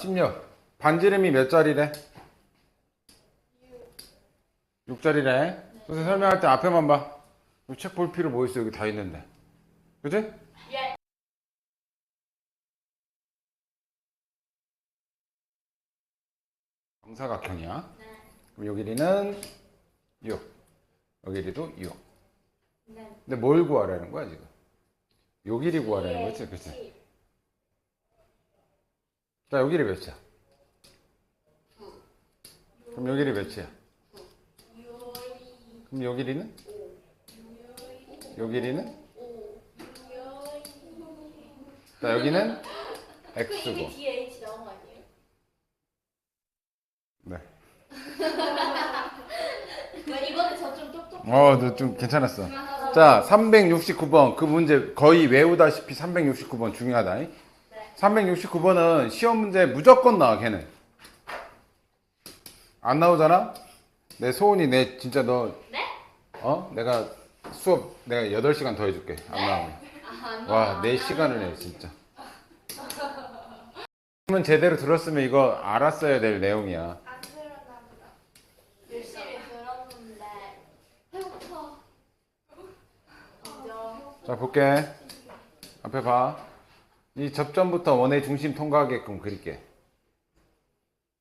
16. 반지름이 몇 자리래? 6 자리래. 그래서 설명할 때 앞에만 봐. 책 볼 필요 뭐 있어? 여기 다 있는데. 그지? 예. 정사각형이야. 네. 그럼 요 길이는 6. 요 길이도 6. 네. 근데 뭘 구하라는 거야, 지금? 요 길이 구하라는 거지, 그치? 자, 요 길이 몇이야? 그럼 요 길이 몇이야? 그럼? 요 길이는? 자, 여기는 그 x고. 뒤에 H 나온 거 아니에요? 네. 왜 이번에 저 좀 똑똑. 어, 너 좀 괜찮았어. 자, 369번. 그 문제 거의 외우다시피 369번 중요하다. 네. 369번은 시험 문제 무조건 나와, 걔는. 안 나오잖아? 내 소원이 내 진짜 너, 네? 어? 내가 수업 내가 8시간 더 해줄게. 안 나오면. 아, 와, 내 시간을 내, 진짜. 그러면 제대로 들었으면 이거 알았어야 될 내용이야. 안 들었나 보다. 열심히 들었는데 배고파. 인정. 자, 볼게. 앞에 봐. 이 접점부터 원의 중심 통과하게끔 그릴게.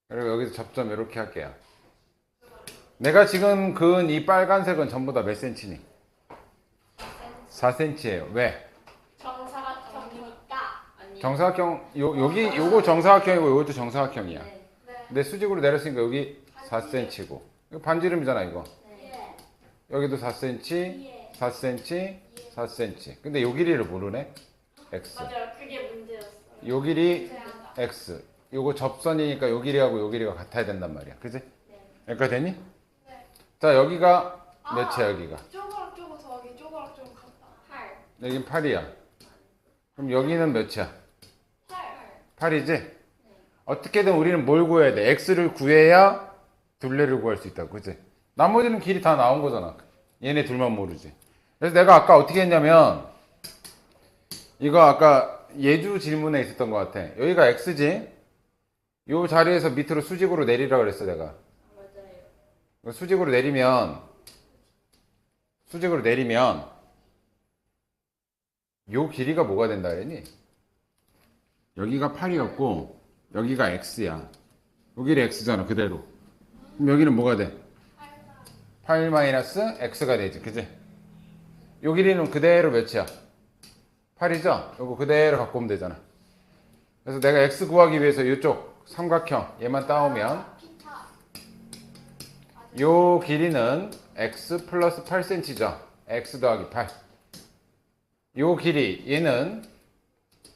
그리고 여기서 접점 이렇게 할게요. 내가 지금 그은 이 빨간색은 전부 다 몇 센치니? 4cm예요. 왜? 정사각형이니까. 정사각형 요 여기 요거 정사각형이고 요것도 정사각형이야. 네. 근데 수직으로 내렸으니까 여기 4cm고. 이거 반지름이잖아, 이거. 네. 여기도 4cm, 4cm, 4cm. 근데 요 길이를 모르네. x. 맞아요. 그게 요. 요 길이 x. 요거 접선이니까 요 길이하고 요 길이가 같아야 된단 말이야. 그지? 여기까지 됐니? 네. 자, 여기가 몇이야, 여기가? 쪼그락 쪼그 더하기 쪼그락 쪼그 같다. 8. 여긴 8이야. 그럼 여기는 몇이야? 8. 8이지? 어떻게든 우리는 뭘 구해야 돼? x를 구해야 둘레를 구할 수 있다고. 그지? 나머지는 길이 다 나온 거잖아. 얘네 둘만 모르지. 그래서 내가 아까 어떻게 했냐면 이거 아까 예주 질문에 있었던 것 같아. 여기가 x지? 요 자리에서 밑으로 수직으로 내리라 그랬어, 내가. 맞아요. 수직으로 내리면 수직으로 내리면 요 길이가 뭐가 된다 그랬니? 여기가 8이었고 여기가 x야. 여기는 x잖아 그대로. 그럼 여기는 뭐가 돼? 8 마이너스 x가 되지, 그지? 요 길이는 그대로 몇이야? 8이죠? 요거 그대로 갖고 오면 되잖아. 그래서 내가 x 구하기 위해서 이쪽 삼각형 얘만 따오면. 요 길이는 x 플러스 8cm죠. x 더하기 8. 요 길이 얘는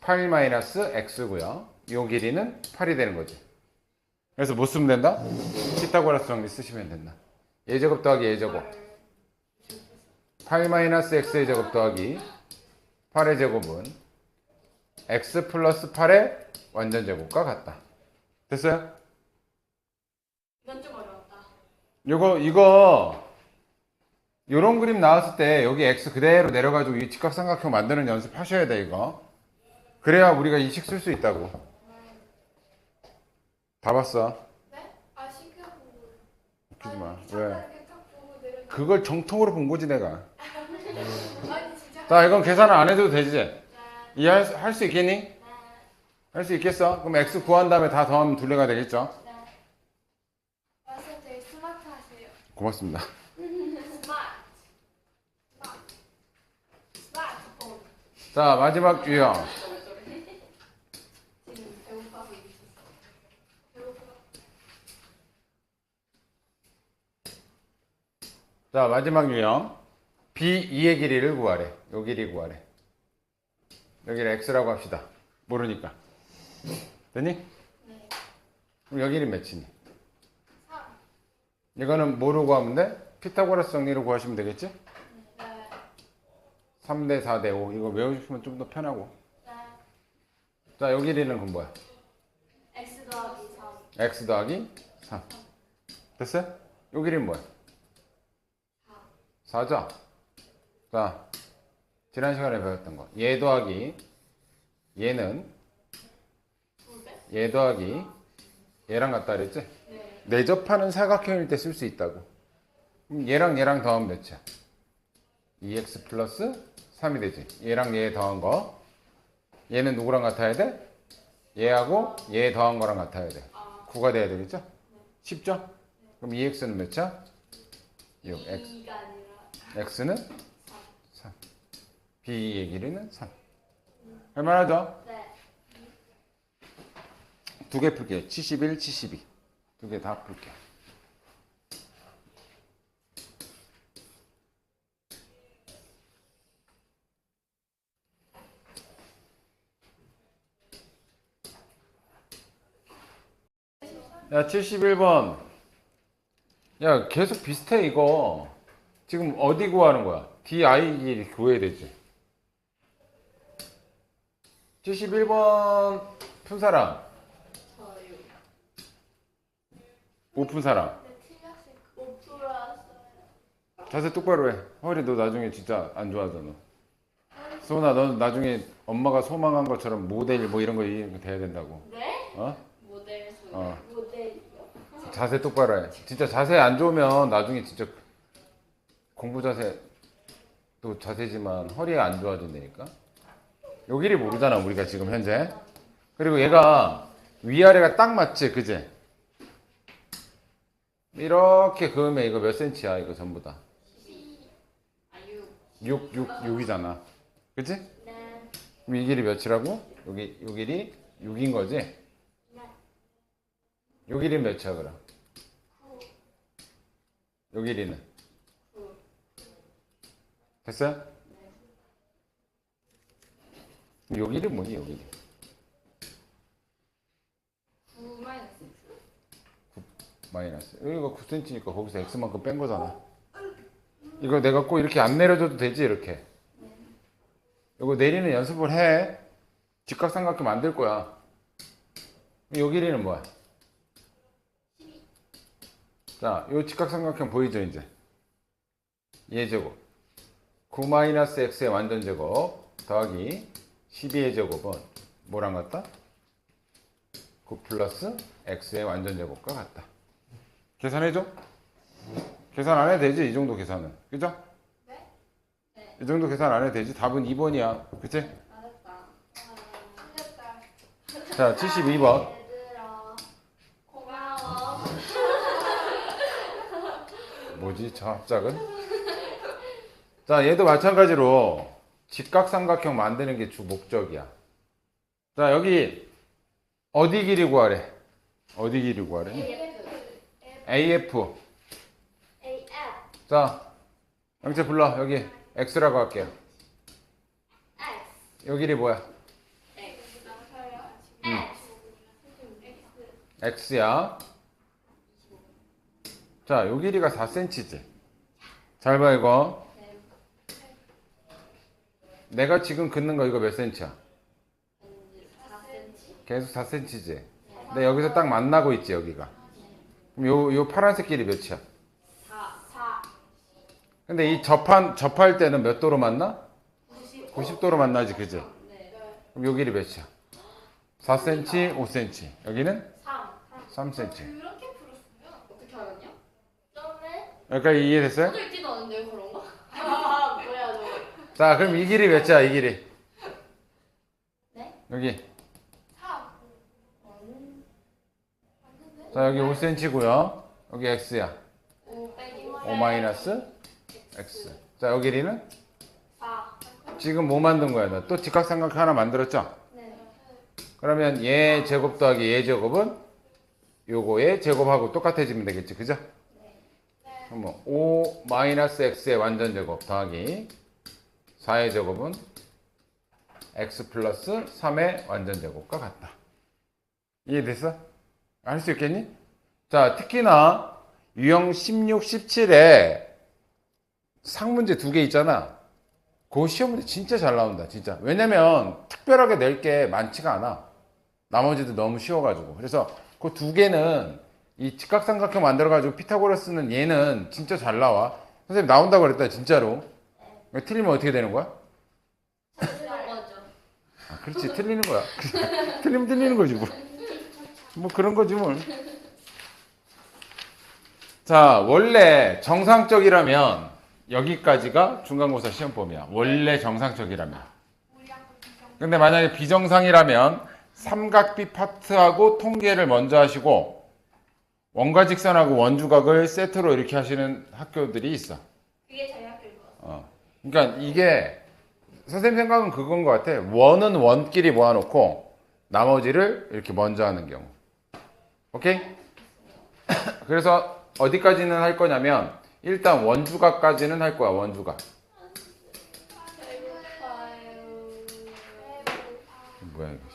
8 마이너스 x고요. 요 길이는 8이 되는 거지. 그래서 뭐 쓰면 된다? 피타고라스 정리 쓰시면 된다. 예제곱 더하기 예제곱. 8 마이너스 x의 제곱 더하기 8의 제곱은 x 플러스 8의 완전 제곱과 같다. 됐어요? 이건 좀 어려웠다. 요거 이거 요런 그림 나왔을 때 여기 x 그대로 내려가지고 이 직각삼각형 만드는 연습 하셔야 돼 이거 그래야 우리가 이식 쓸 수 있다고 다 봤어 네? 아 신기한 보고. 웃기지 마 아니, 왜. 그걸 정통으로 본 거지 내가 아니 진짜. 자 이건 계산을 안 해도 되지 네. 이해할 수, 할수 있겠니? 할수 있겠어? 그럼 x 구한 다음에 다 더하면 둘레가 되겠죠? 네. 맞아요. 되게 스마트하세요. 고맙습니다. 자 마지막 유형. 자 마지막 유형 B2의 길이를 구하래 요 길이 구하래 여기를 x라고 합시다 모르니까 됐니? 네. 그럼 여기는 몇이니? 3. 이거는 뭐로 구하면 돼? 피타고라스 정리로 구하시면 되겠지? 네. 3대 4대 5 이거 외우시면 좀 더 편하고 네. 자 여기 길이는 그럼 뭐야? X 더하기 3. x 더하기 3 됐어요? 요 길이는 뭐야? 4죠? 자 지난 시간에 배웠던 거 얘 더하기 얘는 얘 더하기 얘랑 같다 그랬지? 네. 내접하는 사각형일 때 쓸 수 있다고. 그럼 얘랑 얘랑 더하면 몇이야? 2x 플러스 3이 되지. 얘랑 얘 더한 거. 얘는 누구랑 같아야 돼? 얘하고 얘 더한 거랑 같아야 돼. 아, 9가 돼야 되겠죠? 쉽죠? 그럼 2x는 몇이야? 6. x, 2가 아니라 x는 3. B의 길이는 3. 할만하죠? 네. 두 개 풀게요. 71, 72. 두 개 다 풀게요. 야, 71번. 야, 계속 비슷해, 이거. 지금 어디 구하는 거야? DI 구해야 되지. 71번 푼 사람. 저요. 못푼 사람. 네, 틀렸을 못 풀었어요. 자세 똑바로 해. 허리 너 나중에 진짜 안 좋아하잖아. 소은아, 너 나중에 엄마가 소망한 것처럼 모델 뭐 이런 거 이런 거 돼야 된다고. 네? 어? 모델 소리. 어. 모델이요? 자세 똑바로 해. 진짜 자세 안 좋으면 나중에 진짜 공부 자세 또 자세지만 허리 안 좋아진다니까. 여기를 모르잖아 우리가 지금 현재. 그리고 얘가 위아래가 딱 맞지, 그제? 이렇게 그으면 이거 몇 센치야 이거 전부 다. 아, 6. 6, 6, 6이잖아. 그치? 네. 그럼 이 길이 몇이라고? 여기, 요 길이 6인 거지? 네. 요 길이는 몇이야, 그럼? 요 길이는? 9. 됐어요? 요 길이 뭐니? 9 마이너스. 여기가 9cm니까 거기서 x만큼 뺀 거잖아. 이거 내가 꼭 이렇게 안 내려줘도 되지, 이렇게. 이거 내리는 연습을 해. 직각삼각형 만들 거야. 요 길이는 뭐야? 자, 요 직각삼각형 보이죠, 이제? 얘 제곱. 9 마이너스 x의 완전 제곱 더하기 12의 제곱은 뭐랑 같다? 9 플러스 x의 완전 제곱과 같다. 계산해줘? 계산 안 해도 되지, 이 정도 계산은. 그죠? 네? 네. 이 정도 계산 안 해도 되지. 답은 2번이야. 그치? 맞았다. 틀렸다. 자, 72번. 얘들아. 고마워. 뭐지, 저 합작은? 자, 얘도 마찬가지로 직각삼각형 만드는 게 주 목적이야. 자, 여기 어디 길이 구하래? 어디 길이 구하래? AF. AF. 자, 영채 불러. 여기 X라고 할게요. 여기 길이 뭐야? X. X야. 자, 요 길이가 4cm지. 잘 봐, 이거. 네. 내가 지금 긋는 거 이거 몇? 4cm. 계속 4cm지. 근데 여기서 딱 만나고 있지, 여기가. 그럼 요, 요 파란색 길이 몇이야? 4. 4. 근데 이 접한, 접할 때는 몇 도로 만나? 90. 90도로 만나지, 그지? 네. 그럼 요 길이 몇이야? 4cm, 5cm. 여기는 3. 3cm. 그렇게 풀었어요. 어떻게 알았냐? 여기까지 이해됐어요? 써져 있지도 않은데요. 자, 그럼 이 길이 몇이야, 이 길이? 네? 여기. 3. 음, 맞는데? 자, 여기 5cm고요. 여기 x야. 5 빼기 5 마이너스 x. 자, 여기 길이는? 4. 지금 뭐 만든 거야, 너? 또 직각삼각형 하나 만들었죠? 네. 그러면 얘 제곱 더하기 얘 제곱은 요거의 제곱하고 똑같아지면 되겠지, 그죠? 그럼 뭐, 5 마이너스 x의 완전 제곱 더하기 4의 제곱은 x 플러스 3의 완전 제곱과 같다. 이해됐어? 할수 있겠니? 자, 특히나 유형 16, 17에 상문제 두 개 있잖아. 그 시험 문제 진짜 잘 나온다, 진짜. 왜냐면 특별하게 낼 게 많지가 않아. 나머지도 너무 쉬워가지고. 그래서 그 두 개는 이 직각삼각형 만들어가지고 피타고라스는 얘는 진짜 잘 나와. 선생님 나온다고 그랬다, 진짜로. 틀리면 어떻게 되는 거야? 아, 그렇지, 틀리는 거야. 틀리면 틀리는 거지, 뭐. 뭐 그런 거지 뭘. 자, 원래 정상적이라면 여기까지가 중간고사 시험범위야. 원래 정상적이라면. 근데 만약에 비정상이라면 삼각비 파트하고 통계를 먼저 하시고 원과 직선하고 원주각을 세트로 이렇게 하시는 학교들이 있어. 그게 저희 학교일 것 같아요. 어. 그러니까 이게 선생님 생각은 그건 것 같아. 원은 원끼리 모아놓고 나머지를 이렇게 먼저 하는 경우. 오케이? 그래서 어디까지는 할 거냐면 일단 원주각까지는 할 거야. 원주각. 뭐야 이거?